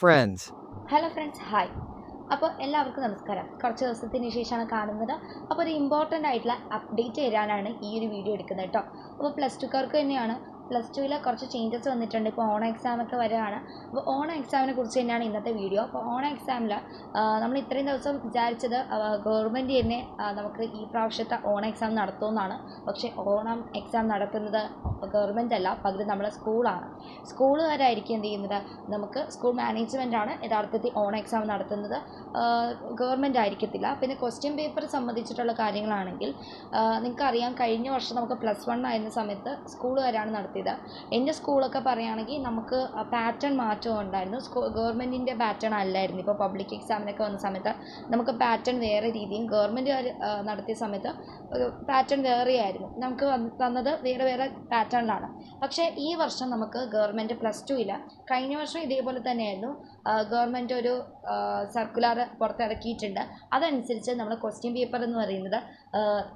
friends, hello friends hi അപ്പോൾ എല്ലാവർക്കും നമസ്കാരം. കുറച്ച് ദിവസത്തിന് ശേഷമാണ് കാണുന്നത്. അപ്പോൾ ഒരു ഇമ്പോർട്ടന്റ് ആയിട്ടുള്ള അപ്ഡേറ്റ് തരാനാണ് ഈ ഒരു വീഡിയോ എടുക്കുന്നത് കേട്ടോ. അപ്പോൾ പ്ലസ് ടുക്കാർക്ക് തന്നെയാണ്. പ്ലസ് ടുവിൽ കുറച്ച് ചേഞ്ചസ് വന്നിട്ടുണ്ട്. ഇപ്പോൾ ഓണം എക്സാമൊക്കെ വരികയാണ് അപ്പോൾ ഓണം എക്സാമിനെ കുറിച്ച് തന്നെയാണ് ഇന്നത്തെ വീഡിയോ അപ്പോൾ ഓണം എക്സാമിൽ നമ്മൾ ഇത്രയും ദിവസം വിചാരിച്ചത് ഗവൺമെന്റ് തന്നെ നമുക്ക് ഈ പ്രാവശ്യത്തെ ഓണം എക്സാം നടത്തുമെന്നാണ്. പക്ഷേ ഓണം എക്സാം നടത്തുന്നത് ഗവൺമെന്റ് അല്ല പകരം നമ്മുടെ സ്കൂളാണ് സ്കൂളുകാരായിരിക്കും എന്ത് ചെയ്യുന്നത്? നമുക്ക് സ്കൂൾ മാനേജ്മെന്റ് ആണ് യഥാർത്ഥത്തിൽ ഓൺ എക്സാം നടത്തുന്നത്. ഗവൺമെന്റ് ആയിരിക്കത്തില്ല. പിന്നെ ക്വസ്റ്റ്യൻ പേപ്പർ സംബന്ധിച്ചിട്ടുള്ള കാര്യങ്ങളാണെങ്കിൽ നിങ്ങൾക്കറിയാം കഴിഞ്ഞ വർഷം നമുക്ക് പ്ലസ് വൺ ആയിരുന്ന സമയത്ത് സ്കൂളുകാരാണ് നടത്തിയത്. എന്റെ സ്കൂളൊക്കെ പറയുകയാണെങ്കിൽ നമുക്ക് പാറ്റേൺ മാറ്റം ഉണ്ടായിരുന്നു. സ്കൂ ഗവൺമെന്റിന്റെ പാറ്റേൺ അല്ലായിരുന്നു. ഇപ്പോൾ പബ്ലിക് എക്സാമിനൊക്കെ വന്ന സമയത്ത് നമുക്ക് പാറ്റേൺ വേറെ രീതിയും ഗവൺമെന്റുകാർ നടത്തിയ സമയത്ത് പാറ്റേൺ വേറെയായിരുന്നു. നമുക്ക് തന്നത് വേറെ വേറെ പാറ്റേണിലാണ് പക്ഷേ ഈ വർഷം നമുക്ക് ഗവൺമെന്റ് പ്ലസ് ടു ഇല്ല. കഴിഞ്ഞ വർഷം ഇതേപോലെ തന്നെയായിരുന്നു. ഗവൺമെന്റ് ഒരു സർക്കുലർ പുറത്തിറക്കിയിട്ടുണ്ട്. അതനുസരിച്ച് നമ്മൾ ക്വസ്റ്റ്യൻ പേപ്പർ എന്ന് പറയുന്നത്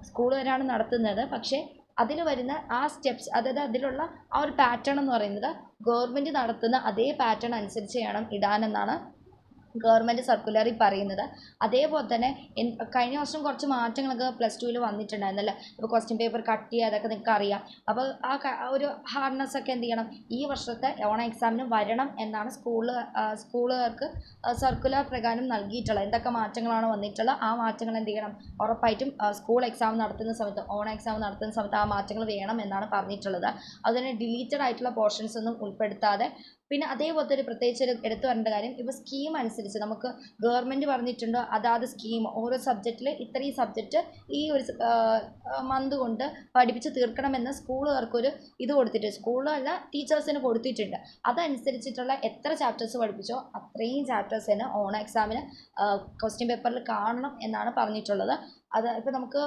സ്കൂളുകാരാണ് നടത്തുന്നത്. പക്ഷേ അതിൽ വരുന്ന ആ സ്റ്റെപ്സ് അതായത് അതിലുള്ള ആ ഒരു പാറ്റേൺ എന്ന് പറയുന്നത് ഗവൺമെന്റ് നടത്തുന്ന അതേ പാറ്റേൺ അനുസരിച്ച് വേണം ഇടാനെന്നാണ് ഗവൺമെന്റ് സർക്കുലറിൽ പറയുന്നത്. അതേപോലെ തന്നെ കഴിഞ്ഞ വർഷം കുറച്ച് മാറ്റങ്ങളൊക്കെ പ്ലസ് ടുവിൽ വന്നിട്ടുണ്ടായിരുന്നല്ലോ? ഇപ്പോൾ ക്വസ്റ്റ്യൻ പേപ്പർ കട്ട് ചെയ്യുക അതൊക്കെ നിങ്ങൾക്ക് അറിയാം. അപ്പോൾ ആ ഒരു ഹാർഡ്നെസ് ഒക്കെ എന്ത് ചെയ്യണം? ഈ വർഷത്തെ ഓണം എക്സാമിന് വരണം എന്നാണ് സ്കൂളിൽ സ്കൂളുകാർക്ക് സർക്കുലർ പ്രകാരം നൽകിയിട്ടുള്ളത്. എന്തൊക്കെ മാറ്റങ്ങളാണ് വന്നിട്ടുള്ളത്? ആ മാറ്റങ്ങൾ എന്ത് ചെയ്യണം? ഉറപ്പായിട്ടും സ്കൂൾ എക്സാം നടത്തുന്ന സമയത്ത് ഓണം എക്സാം നടത്തുന്ന സമയത്ത് ആ മാറ്റങ്ങൾ വേണം എന്നാണ് പറഞ്ഞിട്ടുള്ളത്. അതുതന്നെ ഡിലീറ്റഡ് ആയിട്ടുള്ള പോർഷൻസ് ഒന്നും ഉൾപ്പെടുത്താതെ പിന്നെ അതേപോലത്തെ ഒരു പ്രത്യേകിച്ച് എടുത്തു വരേണ്ട കാര്യം ഇപ്പോൾ സ്കീം അനുസരിച്ച് നമുക്ക് ഗവൺമെന്റ് പറഞ്ഞിട്ടുണ്ടോ അതാത് സ്കീം ഓരോ സബ്ജക്റ്റിൽ ഇത്രയും സബ്ജക്റ്റ് ഈ ഒരു മന്ത് കൊണ്ട് പഠിപ്പിച്ച് തീർക്കണമെന്ന് സ്കൂളുകാർക്കൊരു ഇത് കൊടുത്തിട്ട് സ്കൂളല്ല ടീച്ചേഴ്സിന് കൊടുത്തിട്ടുണ്ട്. അതനുസരിച്ചിട്ടുള്ള എത്ര ചാപ്റ്റേഴ്സ് പഠിപ്പിച്ചോ അത്രയും ചാപ്റ്റേഴ്സ് തന്നെ ഓണ എക്സാമിന് ക്വസ്റ്റ്യൻ പേപ്പറിൽ കാണണം എന്നാണ് പറഞ്ഞിട്ടുള്ളത്. അത് ഇപ്പോൾ നമുക്ക്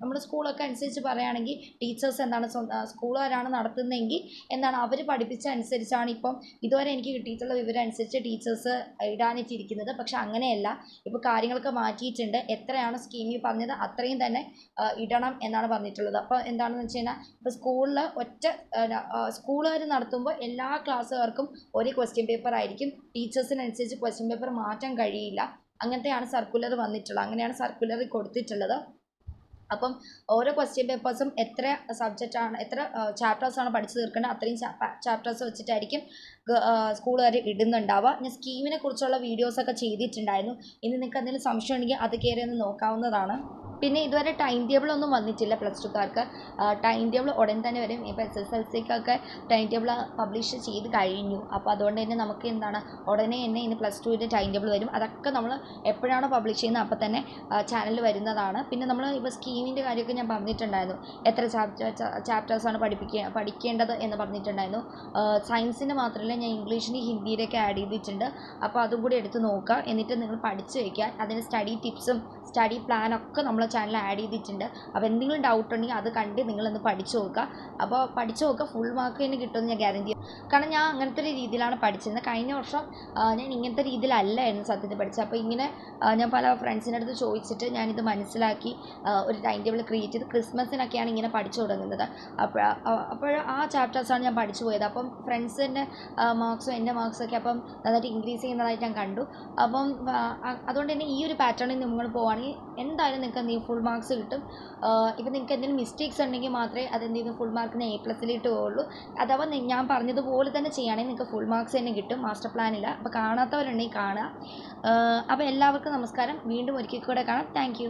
നമ്മുടെ സ്കൂളൊക്കെ അനുസരിച്ച് പറയുകയാണെങ്കിൽ ടീച്ചേഴ്സ് എന്താണ് സ്കൂളുകാരാണ് നടത്തുന്നതെങ്കിൽ എന്താണ് അവർ പഠിപ്പിച്ച അനുസരിച്ചാണ് ഇപ്പം ഇതുവരെ എനിക്ക് കിട്ടിയിട്ടുള്ള വിവരം അനുസരിച്ച് ടീച്ചേഴ്സ് ഇടാനിട്ടിരിക്കുന്നത് പക്ഷെ അങ്ങനെയല്ല. ഇപ്പോൾ കാര്യങ്ങളൊക്കെ മാറ്റിയിട്ടുണ്ട്. എത്രയാണ് സ്കീമിൽ പറഞ്ഞത് അത്രയും തന്നെ ഇടണം എന്നാണ് പറഞ്ഞിട്ടുള്ളത്. അപ്പോൾ എന്താണെന്ന് വെച്ച് കഴിഞ്ഞാൽ ഇപ്പോൾ സ്കൂളിൽ ഒറ്റ സ്കൂളുകാർ നടത്തുമ്പോൾ എല്ലാ ക്ലാസ്സുകാർക്കും ഒരേ ക്വസ്റ്റ്യൻ പേപ്പർ ആയിരിക്കും. ടീച്ചേഴ്സിനനുസരിച്ച് ക്വസ്റ്റ്യൻ പേപ്പർ മാറ്റാൻ കഴിയില്ല. അങ്ങനത്തെയാണ് സർക്കുലർ വന്നിട്ടുള്ളത്. അങ്ങനെയാണ് സർക്കുലർ കൊടുത്തിട്ടുള്ളത്. അപ്പം ഓരോ ക്വസ്റ്റ്യൻ പേപ്പേഴ്സും എത്ര സബ്ജക്റ്റ് ആണ് എത്ര ചാപ്റ്റേഴ്സാണ് പഠിച്ചു തീർക്കേണ്ടത് അത്രയും ചാപ്റ്റേഴ്സ് വെച്ചിട്ടായിരിക്കും സ്കൂളുകാർ ഇടുന്നുണ്ടാവുക. ഞാൻ സ്കീമിനെ കുറിച്ചുള്ള വീഡിയോസൊക്കെ ചെയ്തിട്ടുണ്ടായിരുന്നു. ഇനി നിങ്ങൾക്ക് എന്തെങ്കിലും സംശയം ഉണ്ടെങ്കിൽ അത് കയറി ഒന്ന് നോക്കാവുന്നതാണ്. പിന്നെ ഇതുവരെ ടൈം ടേബിൾ ഒന്നും വന്നിട്ടില്ല പ്ലസ് ടുക്കാർക്ക് ടൈം ടേബിൾ ഉടൻ തന്നെ വരും. ഇപ്പോൾ എസ് എസ് എൽ സിക്കൊക്കെ ടൈം ടേബിൾ പബ്ലിഷ് ചെയ്ത് കഴിഞ്ഞു. അപ്പോൾ അതുകൊണ്ട് തന്നെ നമുക്ക് എന്താണ് ഉടനെ തന്നെ ഇനി പ്ലസ് ടുവിന്റെ ടൈം ടേബിൾ വരും. അതൊക്കെ നമ്മൾ എപ്പോഴാണോ പബ്ലിഷ് ചെയ്യുന്നത് അപ്പോൾ തന്നെ ചാനലിൽ വരുന്നതാണ്. പിന്നെ നമ്മൾ ഇപ്പോൾ സ്കീമിന്റെ കാര്യമൊക്കെ ഞാൻ പറഞ്ഞിട്ടുണ്ടായിരുന്നു. എത്ര ചാപ്റ്റർ ചാപ്റ്റേഴ്സാണ് പഠിപ്പിക്കുക പഠിക്കേണ്ടത് എന്ന് പറഞ്ഞിട്ടുണ്ടായിരുന്നു. സയൻസിന് മാത്രമല്ല ഞാൻ ഇംഗ്ലീഷിന് ഹിന്ദിയിലൊക്കെ ആഡ് ചെയ്തിട്ടുണ്ട്. അപ്പോൾ അതും കൂടി എടുത്ത് നോക്കുക. എന്നിട്ട് നിങ്ങൾ പഠിച്ചു വയ്ക്കുക അതിന് സ്റ്റഡി ടിപ്സും സ്റ്റഡി പ്ലാനൊക്കെ നമ്മളെ ചാനൽ ആഡ് ചെയ്തിട്ടുണ്ട്. അപ്പോൾ എന്തെങ്കിലും ഡൗട്ട് ഉണ്ടെങ്കിൽ അത് കണ്ട് നിങ്ങളൊന്ന് പഠിച്ച് നോക്കുക. അപ്പോൾ പഠിച്ച് നോക്കുക. ഫുൾ മാർക്ക് തന്നെ കിട്ടുമെന്ന് ഞാൻ ഗ്യാരണ്ടി കാരണം ഞാൻ അങ്ങനത്തെ ഒരു രീതിയിലാണ് പഠിച്ചിരുന്നത്. കഴിഞ്ഞ വർഷം ഞാൻ ഇങ്ങനത്തെ രീതിയിലല്ലായിരുന്നു സത്യത്തിൽ പഠിച്ചത്. അപ്പോൾ ഇങ്ങനെ ഞാൻ പല ഫ്രണ്ട്സിന്റെ അടുത്ത് ചോദിച്ചിട്ട് ഞാനിത് മനസ്സിലാക്കി ഒരു ടൈം ടേബിൾ ക്രിയേറ്റ് ചെയ്ത് ക്രിസ്മസിനൊക്കെയാണ് ഇങ്ങനെ പഠിച്ചു തുടങ്ങുന്നത്. അപ്പോൾ അപ്പോൾ ആ ചാപ്റ്റേഴ്സാണ് ഞാൻ പഠിച്ചു പോയത്. അപ്പം ഫ്രണ്ട്സിന്റെ മാർക്സും എന്റെ മാർക്സൊക്കെ അപ്പം നന്നായിട്ട് ഇൻക്രീസ് ചെയ്യുന്നതായിട്ട് ഞാൻ കണ്ടു. അപ്പം അതുകൊണ്ട് തന്നെ ഈ ഒരു പാറ്റേണിൽ നിങ്ങൾ പോവുകയാണെങ്കിൽ എന്തായാലും നിങ്ങൾക്ക് എന്ത് ചെയ്യും ഫുൾ മാർക്സ് കിട്ടും. ഇപ്പം നിങ്ങൾക്ക് എന്തെങ്കിലും മിസ്റ്റേക്സ് ഉണ്ടെങ്കിൽ മാത്രമേ അതെന്ത് എന്ത് ഫുൾ മാർക്കിന് എ പ്ലസ്സിലിട്ട് പോകുള്ളൂ അഥവാ ഞാൻ പറഞ്ഞതുപോലെ തന്നെ ചെയ്യുകയാണെങ്കിൽ നിങ്ങൾക്ക് ഫുൾ മാർക്സ് തന്നെ കിട്ടും. മാസ്റ്റർ പ്ലാനില്ല അപ്പോൾ കാണാത്തവരുണ്ടെങ്കിൽ കാണുക. അപ്പോൾ എല്ലാവർക്കും നമസ്കാരം. വീണ്ടും ഒരിക്കൽ കൂടെ കാണാം. താങ്ക്